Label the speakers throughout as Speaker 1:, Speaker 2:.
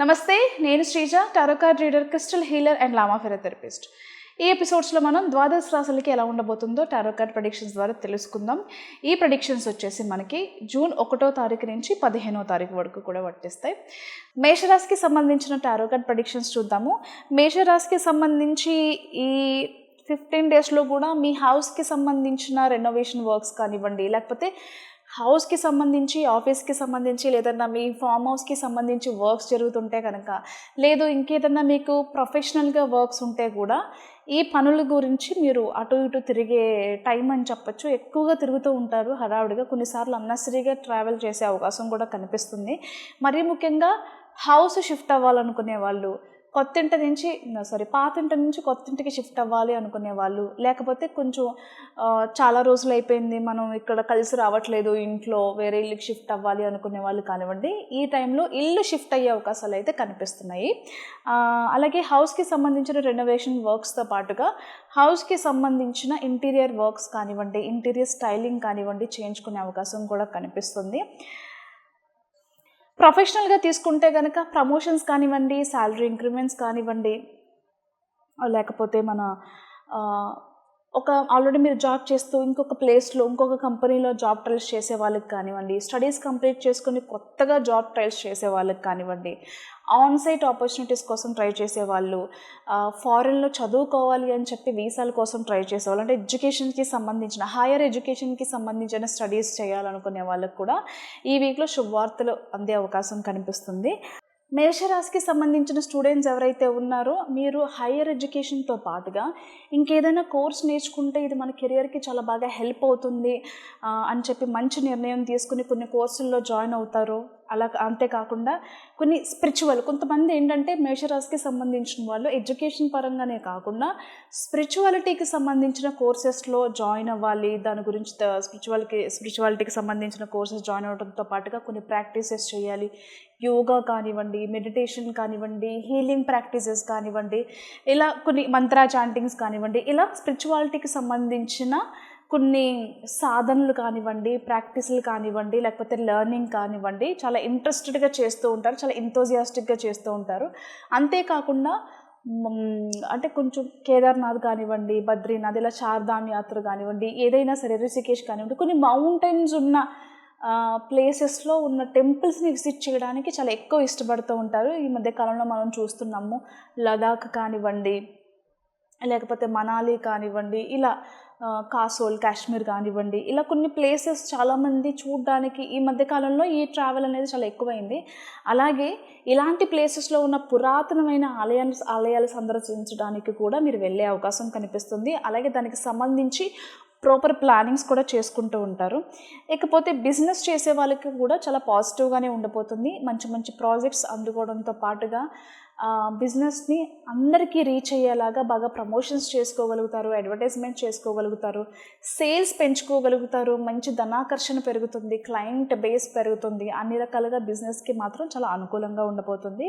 Speaker 1: నమస్తే నేను Sreeja tarot card reader crystal healer and lama fera therapist ఈ ఎపిసోడ్స్లో మనం ద్వాదశ రాశులకి ఎలా ఉండబోతుందో టారోకార్డ్ ప్రొడిక్షన్స్ ద్వారా తెలుసుకుందాం. ఈ ప్రొడిక్షన్స్ వచ్చేసి మనకి జూన్ ఒకటో తారీఖు నుంచి పదిహేనో తారీఖు వరకు కూడా వర్తిస్తాయి. మేషరాశికి సంబంధించిన టారోకార్డ్ ప్రొడిక్షన్స్ చూద్దాము. మేషరాశికి సంబంధించి ఈ ఫిఫ్టీన్ డేస్లో కూడా మీ హౌస్కి సంబంధించిన రెనోవేషన్ వర్క్స్ కానివ్వండి లేకపోతే హౌస్కి సంబంధించి ఆఫీస్కి సంబంధించి లేదన్నా మీ ఫామ్ హౌస్కి సంబంధించి వర్క్స్ జరుగుతుంటే కనుక లేదు ఇంకేదన్నా మీకు ప్రొఫెషనల్గా వర్క్స్ ఉంటే కూడా ఈ పనుల గురించి మీరు అటు ఇటు తిరిగే టైం అని చెప్పొచ్చు. ఎక్కువగా తిరుగుతూ ఉంటారు హడావుడిగా. కొన్నిసార్లు అన్నసరిగా ట్రావెల్ చేసే అవకాశం కూడా కనిపిస్తుంది. మరీ ముఖ్యంగా హౌస్ షిఫ్ట్ అవ్వాలనుకునే వాళ్ళు కొత్తింటి నుంచి సారీ పాతింట నుంచి కొత్తింటికి షిఫ్ట్ అవ్వాలి అనుకునే వాళ్ళు. లేకపోతే కొంచెం చాలా రోజులు అయిపోయింది మనం ఇక్కడ కలిసి రావట్లేదు ఇంట్లో వేరే ఇల్లుకి షిఫ్ట్ అవ్వాలి అనుకునే వాళ్ళు కానివ్వండి ఈ టైంలో ఇల్లు షిఫ్ట్ అయ్యే అవకాశాలు అయితే కనిపిస్తున్నాయి. అలాగే హౌస్కి సంబంధించిన రెనోవేషన్ వర్క్స్తో పాటుగా హౌస్కి సంబంధించిన ఇంటీరియర్ వర్క్స్ కానివ్వండి ఇంటీరియర్ స్టైలింగ్ కానివ్వండి చేయించుకునే అవకాశం కూడా కనిపిస్తుంది. ప్రొఫెషనల్గా తీసుకుంటే కనుక ప్రమోషన్స్ కానివ్వండి శాలరీ ఇంక్రిమెంట్స్ కానివ్వండి లేకపోతే మన ఒక ఆల్రెడీ మీరు జాబ్ చేస్తూ ఇంకొక ప్లేస్లో ఇంకొక కంపెనీలో జాబ్ ట్రయల్స్ చేసే వాళ్ళకి కానివ్వండి స్టడీస్ కంప్లీట్ చేసుకుని కొత్తగా జాబ్ ట్రయల్స్ చేసే వాళ్ళకి కానివ్వండి ఆన్ సైట్ ఆపర్చునిటీస్ కోసం ట్రై చేసే వాళ్ళు ఫారెన్లో చదువుకోవాలి అని చెప్పి వీసాల కోసం ట్రై చేసేవాళ్ళు అంటే ఎడ్యుకేషన్కి సంబంధించిన హైయర్ ఎడ్యుకేషన్కి సంబంధించిన స్టడీస్ చేయాలనుకునే వాళ్ళకు కూడా ఈ వీక్లో శుభవార్తలు అందే అవకాశం కనిపిస్తుంది. మేషరాశికి సంబంధించిన స్టూడెంట్స్ ఎవరైతే ఉన్నారో మీరు హైయర్ ఎడ్యుకేషన్తో పాటుగా ఇంకేదైనా కోర్స్ నేర్చుకుంటే ఇది మన కెరియర్కి చాలా బాగా హెల్ప్ అవుతుంది అని చెప్పి మంచి నిర్ణయం తీసుకుని కొన్ని కోర్సుల్లో జాయిన్ అవుతారు. అలా అంతేకాకుండా కొన్ని స్పిరిచువల్ కొంతమంది ఏంటంటే మేషరాశికి సంబంధించిన వాళ్ళు ఎడ్యుకేషన్ పరంగానే కాకుండా స్పిరిచువాలిటీకి సంబంధించిన కోర్సెస్లో జాయిన్ అవ్వాలి. దాని గురించి స్పిరిచువల్కి స్పిరిచువాలిటీకి సంబంధించిన కోర్సెస్ జాయిన్ అవ్వడంతో పాటుగా కొన్ని ప్రాక్టీసెస్ చేయాలి. యోగా కానివ్వండి మెడిటేషన్ కానివ్వండి హీలింగ్ ప్రాక్టీసెస్ కానివ్వండి ఇలా కొన్ని మంత్రా చాంటింగ్స్ కానివ్వండి ఇలా స్పిరిచువాలిటీకి సంబంధించిన కొన్ని సాధనలు కానివ్వండి ప్రాక్టీసులు కానివ్వండి లేకపోతే లెర్నింగ్ కానివ్వండి చాలా ఇంట్రెస్టెడ్గా చేస్తూ ఉంటారు చాలా ఇంతోజియాస్టిక్గా చేస్తూ ఉంటారు. అంతేకాకుండా అంటే కొంచెం కేదార్నాథ్ కానివ్వండి బద్రీనాథ్ ఇలా చార్ధామ్ యాత్ర కానివ్వండి ఏదైనా సరే ఋషికేష్ కానివ్వండి కొన్ని మౌంటైన్స్ ఉన్న ప్లేసెస్లో ఉన్న టెంపుల్స్ని విజిట్ చేయడానికి చాలా ఎక్కువ ఇష్టపడుతూ ఉంటారు. ఈ మధ్య కాలంలో మనం చూస్తున్నాము లదాఖ్ కానివ్వండి లేకపోతే మనాలి కానివ్వండి ఇలా కాసోల్ కాశ్మీర్ కానివ్వండి ఇలా కొన్ని ప్లేసెస్ చాలామంది చూడడానికి ఈ మధ్యకాలంలో ఈ ట్రావెల్ అనేది చాలా ఎక్కువైంది. అలాగే ఇలాంటి ప్లేసెస్లో ఉన్న పురాతనమైన ఆలయాలు ఆలయాలు సందర్శించడానికి కూడా మీరు వెళ్ళే అవకాశం కనిపిస్తుంది. అలాగే దానికి సంబంధించి ప్రాపర్ ప్లానింగ్స్ కూడా చేసుకుంటూ ఉంటారు. ఇకపోతే బిజినెస్ చేసే వాళ్ళకి కూడా చాలా పాజిటివ్గానే ఉండబోతుంది మంచి మంచి ప్రాజెక్ట్స్ అందుకోవడంతో పాటుగా బిజినెస్ని అందరికీ రీచ్ అయ్యేలాగా బాగా ప్రమోషన్స్ చేసుకోగలుగుతారు అడ్వర్టైజ్మెంట్ చేసుకోగలుగుతారు సేల్స్ పెంచుకోగలుగుతారు మంచి ధనాకర్షణ పెరుగుతుంది క్లయింట్ బేస్ పెరుగుతుంది అన్ని రకాలుగా బిజినెస్కి మాత్రం చాలా అనుకూలంగా ఉండబోతుంది.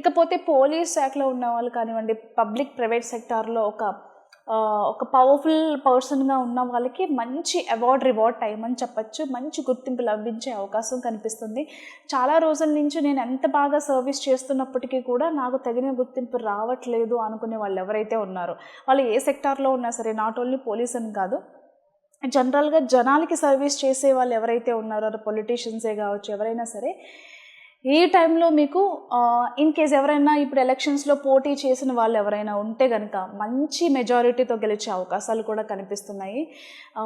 Speaker 1: ఇకపోతే పోలీస్ శాఖలో ఉన్న వాళ్ళు కానివ్వండి పబ్లిక్ ప్రైవేట్ సెక్టార్లో ఒక ఒక పవర్ఫుల్ పర్సన్గా ఉన్న వాళ్ళకి మంచి అవార్డ్ రివార్డ్ టైం అని చెప్పచ్చు. మంచి గుర్తింపు లభించే అవకాశం కనిపిస్తుంది. చాలా రోజుల నుంచి నేను ఎంత బాగా సర్వీస్ చేస్తున్నప్పటికీ కూడా నాకు తగిన గుర్తింపు రావట్లేదు అనుకునే వాళ్ళు ఎవరైతే ఉన్నారో. వాళ్ళు ఏ సెక్టార్లో ఉన్నా సరే నాట్ ఓన్లీ పోలీస్ అని కాదు జనరల్గా జనాలకి సర్వీస్ చేసే వాళ్ళు ఎవరైతే ఉన్నారో పొలిటీషియన్సే కావచ్చు ఎవరైనా సరే ఈ టైంలో మీకు ఇన్ కేస్ ఎవరైనా ఇప్పుడు ఎలక్షన్స్లో పోటీ చేసిన వాళ్ళు ఎవరైనా ఉంటే కనుక మంచి మెజారిటీతో గెలిచే అవకాశాలు కూడా కనిపిస్తున్నాయి.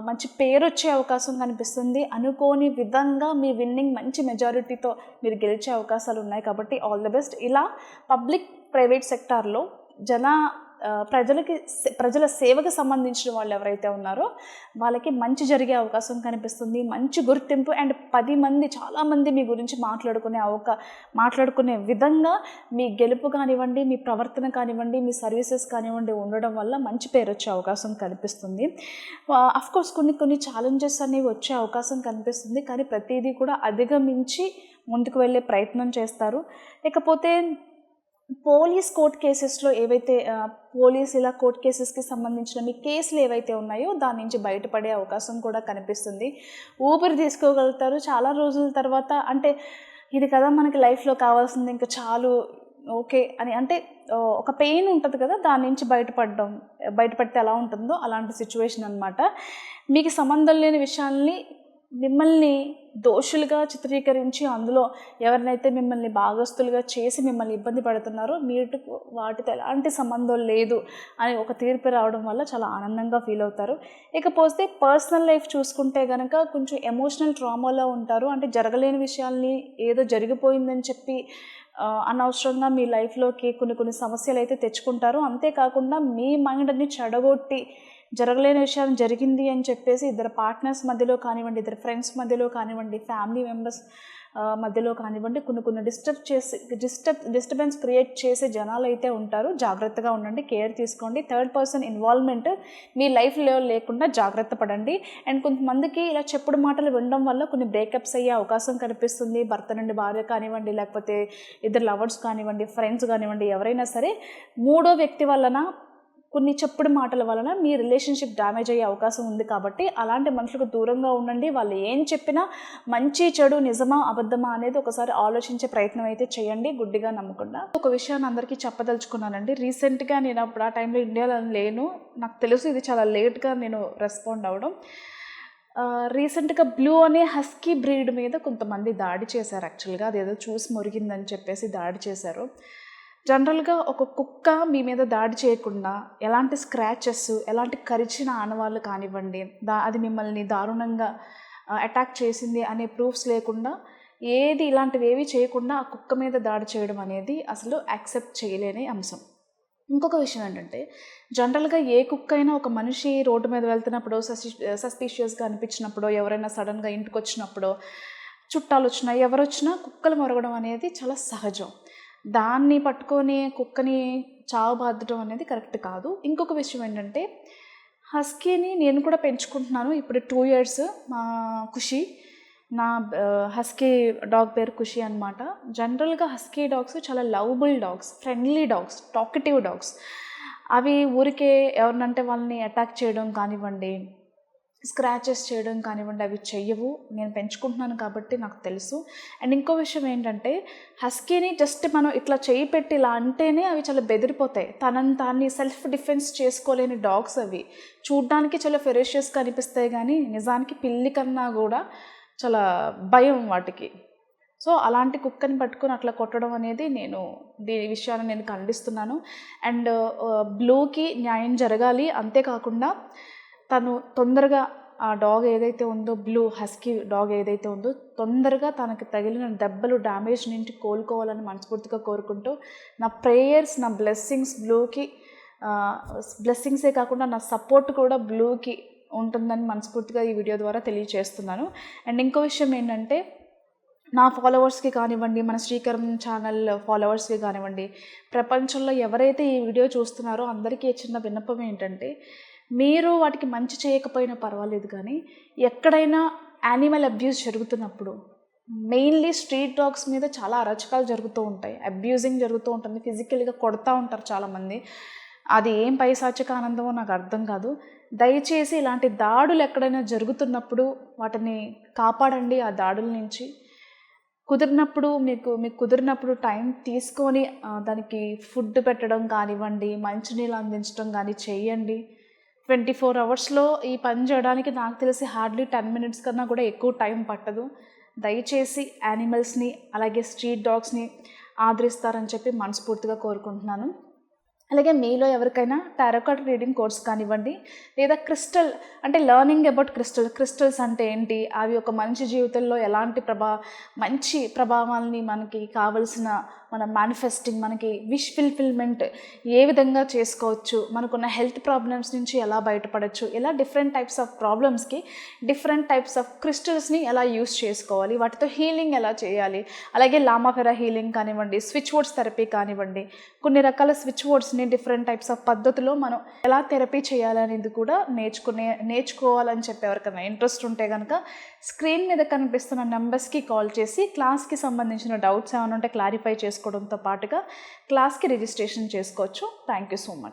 Speaker 1: మంచి పేరు వచ్చే అవకాశం కనిపిస్తుంది. అనుకోని విధంగా మీ విన్నింగ్ మంచి మెజారిటీతో మీరు గెలిచే అవకాశాలు ఉన్నాయి కాబట్టి ఆల్ ద బెస్ట్ ఇలా పబ్లిక్ ప్రైవేట్ సెక్టార్లో జన ప్రజలకి సే- ప్రజల సేవకు సంబంధించిన వాళ్ళు ఎవరైతే ఉన్నారో వాళ్ళకి మంచి జరిగే అవకాశం కనిపిస్తుంది మంచి గుర్తింపు అండ్ పది మంది చాలామంది మీ గురించి మాట్లాడుకునే అవకా మాట్లాడుకునే విధంగా మీ గెలుపు కానివ్వండి మీ ప్రవర్తన కానివ్వండి మీ సర్వీసెస్ కానివ్వండి ఉండడం వల్ల మంచి పేరు వచ్చే అవకాశం కనిపిస్తుంది. కోర్స్ కొన్ని కొన్ని ఛాలెంజెస్ అనేవి వచ్చే అవకాశం కనిపిస్తుంది కానీ ప్రతిదీ కూడా అధిగమించి ముందుకు వెళ్ళే ప్రయత్నం చేస్తారు. ఇకపోతే పోలీస్ కోర్ట్ కేసెస్లో ఏవైతే పోలీస్ ఇలా కోర్ట్ కేసెస్కి సంబంధించిన మీ కేసులు ఏవైతే ఉన్నాయో దాని నుంచి బయటపడే అవకాశం కూడా కనిపిస్తుంది. ఊపిరి తీసుకోగలుగుతారు. చాలా రోజుల తర్వాత అంటే ఇది కదా మనకి లైఫ్లో కావాల్సింది ఇంకా చాలు ఓకే అని అంటే ఒక పెయిన్ ఉంటుంది కదా దాని నుంచి బయటపడడం బయటపడితే ఎలా ఉంటుందో అలాంటి సిచ్యువేషన్ అనమాట మీకు సంబంధం లేని విషయాల్ని మిమ్మల్ని దోషులుగా చిత్రీకరించి అందులో ఎవరినైతే మిమ్మల్ని భాగస్తులుగా చేసి మిమ్మల్ని ఇబ్బంది పడుతున్నారో మీరు వాటితో ఎలాంటి సంబంధం లేదు అని ఒక తీర్పు రావడం వల్ల చాలా ఆనందంగా ఫీల్ అవుతారు. ఇకపోతే పర్సనల్ లైఫ్ చూసుకుంటే కనుక కొంచెం ఎమోషనల్ ట్రామాలో ఉంటారు. అంటే జరగలేని విషయాల్ని ఏదో జరిగిపోయిందని చెప్పి అనవసరంగా మీ లైఫ్లోకి కొన్ని కొన్ని సమస్యలు అయితే తెచ్చుకుంటారు. అంతేకాకుండా మీ మైండ్ని చెడగొట్టి జరగలేని విషయం జరిగింది అని చెప్పేసి ఇద్దరు పార్ట్నర్స్ మధ్యలో కానివ్వండి ఇద్దరు ఫ్రెండ్స్ మధ్యలో కానివ్వండి ఫ్యామిలీ మెంబర్స్ మధ్యలో కానివ్వండి కొన్ని కొన్ని డిస్టర్బ్ చేసి డిస్టర్బ్ డిస్టర్బెన్స్ క్రియేట్ చేసే జనాలు అయితే ఉంటారు. జాగ్రత్తగా ఉండండి కేర్ తీసుకోండి. థర్డ్ పర్సన్ ఇన్వాల్వ్మెంట్ మీ లైఫ్లో లేకుండా జాగ్రత్త పడండి. అండ్ కొంతమందికి ఇలా చెప్పుడు మాటలు వినడం వల్ల కొన్ని బ్రేకప్స్ అయ్యే అవకాశం కనిపిస్తుంది. భర్త నుండి భార్య కానివ్వండి లేకపోతే ఇద్దరు లవర్స్ కానివ్వండి ఫ్రెండ్స్ కానివ్వండి ఎవరైనా సరే మూడో వ్యక్తి వలన కొన్ని చెప్పుడు మాటల వలన మీ రిలేషన్షిప్ డ్యామేజ్ అయ్యే అవకాశం ఉంది కాబట్టి అలాంటి మనుషులకు దూరంగా ఉండండి. వాళ్ళు ఏం చెప్పినా మంచి చెడు నిజమా అబద్ధమా అనేది ఒకసారి ఆలోచించే ప్రయత్నం అయితే చేయండి. గుడ్డిగా నమ్మకుండా. ఒక విషయాన్ని అందరికీ చెప్పదలుచుకున్నానండి. రీసెంట్గా నేను అప్పుడు ఆ టైంలో ఇండియాలో లేను. నాకు తెలుసు ఇది చాలా లేట్గా నేను రెస్పాండ్ అవ్వడం రీసెంట్గా బ్లూ అనే హస్కీ బ్రీడ్ మీద కొంతమంది దాడి చేశారు యాక్చువల్గా అదేదో చూసి మురిగిందని చెప్పేసి దాడి చేశారు. జనరల్గా ఒక కుక్క మీ మీద దాడి చేయకుండా ఎలాంటి స్క్రాచెస్ ఎలాంటి కరిచిన ఆనవాళ్ళు కానివ్వండి దా అది మిమ్మల్ని దారుణంగా అటాక్ చేసింది అనే ప్రూఫ్స్ లేకుండా ఏది ఇలాంటివి ఏవి చేయకుండా ఆ కుక్క మీద దాడి చేయడం అనేది అసలు యాక్సెప్ట్ చేయలేని అంశం. ఇంకొక విషయం ఏంటంటే జనరల్గా ఏ కుక్క అయినా ఒక మనిషి రోడ్డు మీద వెళ్తున్నప్పుడు సస్పి సస్పీషియస్గా అనిపించినప్పుడు ఎవరైనా సడన్గా ఇంటికి వచ్చినప్పుడు చుట్టాలు వచ్చినా ఎవరు వచ్చినా కుక్కలు మొరగడం అనేది చాలా సహజం. దాన్ని పట్టుకొని కుక్కని చావు బాధడం అనేది కరెక్ట్ కాదు. ఇంకొక విషయం ఏంటంటే హస్కీని నేను కూడా పెంచుకుంటున్నాను. ఇప్పుడు టూ ఇయర్స్ మా ఖుషి నా హస్కీ డాగ్ పేరు ఖుషి అనమాట జనరల్గా హస్కీ డాగ్స్ చాలా lovable dogs friendly dogs talkative dogs. అవి ఊరికే ఎవరినంటే వాళ్ళని అటాక్ చేయడం కానివ్వండి స్క్రాచెస్ చేయడం కానివ్వండి అవి చెయ్యవు. నేను పెంచుకుంటున్నాను కాబట్టి నాకు తెలుసు. అండ్ ఇంకో విషయం ఏంటంటే హస్కీని జస్ట్ మనం ఇట్లా చేయి పెట్టి ఇలా అంటేనే అవి చాలా బెదిరిపోతాయి. తనని తాన్ని సెల్ఫ్ డిఫెన్స్ చేసుకోలేని డాగ్స్ అవి. చూడ్డానికి చాలా ఫెరేషియస్గా అనిపిస్తాయి కానీ నిజానికి పిల్లి కన్నా కూడా చాలా భయం వాటికి. సో అలాంటి కుక్కని పట్టుకొని అట్లా కొట్టడం అనేది నేను దీని విషయాన్ని నేను ఖండిస్తున్నాను. అండ్ బ్లూకి న్యాయం జరగాలి. అంతేకాకుండా తను తొందరగా ఆ డాగ్ ఏదైతే ఉందో బ్లూ హస్కీ డాగ్ ఏదైతే ఉందో తొందరగా తనకు తగిలిన దెబ్బలు డ్యామేజ్ నుంచి కోలుకోవాలని మనస్ఫూర్తిగా కోరుకుంటూ నా ప్రేయర్స్ నా బ్లెస్సింగ్స్ బ్లూకి బ్లెస్సింగ్సే కాకుండా నా సపోర్ట్ కూడా బ్లూకి ఉంటుందని మనస్ఫూర్తిగా ఈ వీడియో ద్వారా తెలియజేస్తున్నాను అండ్ ఇంకో విషయం ఏంటంటే నా ఫాలోవర్స్కి కానివ్వండి మన శ్రీకరం ఛానల్ ఫాలోవర్స్కి కానివ్వండి ప్రపంచంలో ఎవరైతే ఈ వీడియో చూస్తున్నారో అందరికీ చిన్న విన్నపం ఏంటంటే మీరు వాటికి మంచి చేయకపోయినా పర్వాలేదు కానీ ఎక్కడైనా యానిమల్ అబ్యూస్ జరుగుతున్నప్పుడు మెయిన్లీ స్ట్రీట్ డాగ్స్ మీద చాలా అరచకాలు జరుగుతూ ఉంటాయి. అబ్యూజింగ్ జరుగుతూ ఉంటుంది. ఫిజికల్గా కొడతా ఉంటారు చాలామంది. అది ఏం పైశాచిక ఆనందమో నాకు అర్థం కాదు. దయచేసి ఇలాంటి దాడులు ఎక్కడైనా జరుగుతున్నప్పుడు వాటిని కాపాడండి ఆ దాడుల నుంచి. కుదిరినప్పుడు మీకు మీకు కుదిరినప్పుడు టైం తీసుకొని దానికి ఫుడ్ పెట్టడం కానివ్వండి మంచినీళ్ళు అందించడం కానీ చేయండి. ట్వంటీ ఫోర్ అవర్స్లో ఈ పని చేయడానికి నాకు తెలిసి హార్డ్లీ టెన్ మినిట్స్ కన్నా కూడా ఎక్కువ టైం పట్టదు. దయచేసి యానిమల్స్ని అలాగే స్ట్రీట్ డాగ్స్ని ఆదరిస్తారని చెప్పి మనస్ఫూర్తిగా కోరుకుంటున్నాను. అలాగే మీలో ఎవరికైనా టారోకాట్ రీడింగ్ కోర్స్ కానివ్వండి లేదా క్రిస్టల్ అంటే లెర్నింగ్ అబౌట్ క్రిస్టల్ క్రిస్టల్స్ అంటే ఏంటి అవి ఒక మంచి జీవితంలో ఎలాంటి ప్రభా మంచి ప్రభావాల్ని మనకి కావలసిన మన మేనిఫెస్టింగ్ మనకి విష్ ఫిల్ఫిల్మెంట్ ఏ విధంగా చేసుకోవచ్చు మనకున్న హెల్త్ ప్రాబ్లమ్స్ నుంచి ఎలా బయటపడవచ్చు ఇలా డిఫరెంట్ టైప్స్ ఆఫ్ ప్రాబ్లమ్స్కి డిఫరెంట్ టైప్స్ ఆఫ్ క్రిస్టల్స్ని ఎలా యూస్ చేసుకోవాలి వాటితో హీలింగ్ ఎలా చేయాలి అలాగే లామాఫెరా హీలింగ్ కానివ్వండి స్విచ్ వర్డ్స్ థెరపీ కానివ్వండి కొన్ని రకాల స్విచ్ వర్డ్స్ని డిఫరెంట్ టైప్స్ ఆఫ్ పద్ధతిలో మనం ఎలా థెరపీ చేయాలనేది కూడా నేర్చుకునే నేర్చుకోవాలని చెప్పి ఎవరికైనా ఇంట్రెస్ట్ ఉంటే కనుక స్క్రీన్ మీద కనిపిస్తున్న నెంబర్స్కి కాల్ చేసి క్లాస్కి సంబంధించిన డౌట్స్ ఏమైనా ఉంటే క్లారిఫై చేసుకోవడంతో పాటుగా క్లాస్కి రిజిస్ట్రేషన్ చేసుకోవచ్చు. Thank you so much.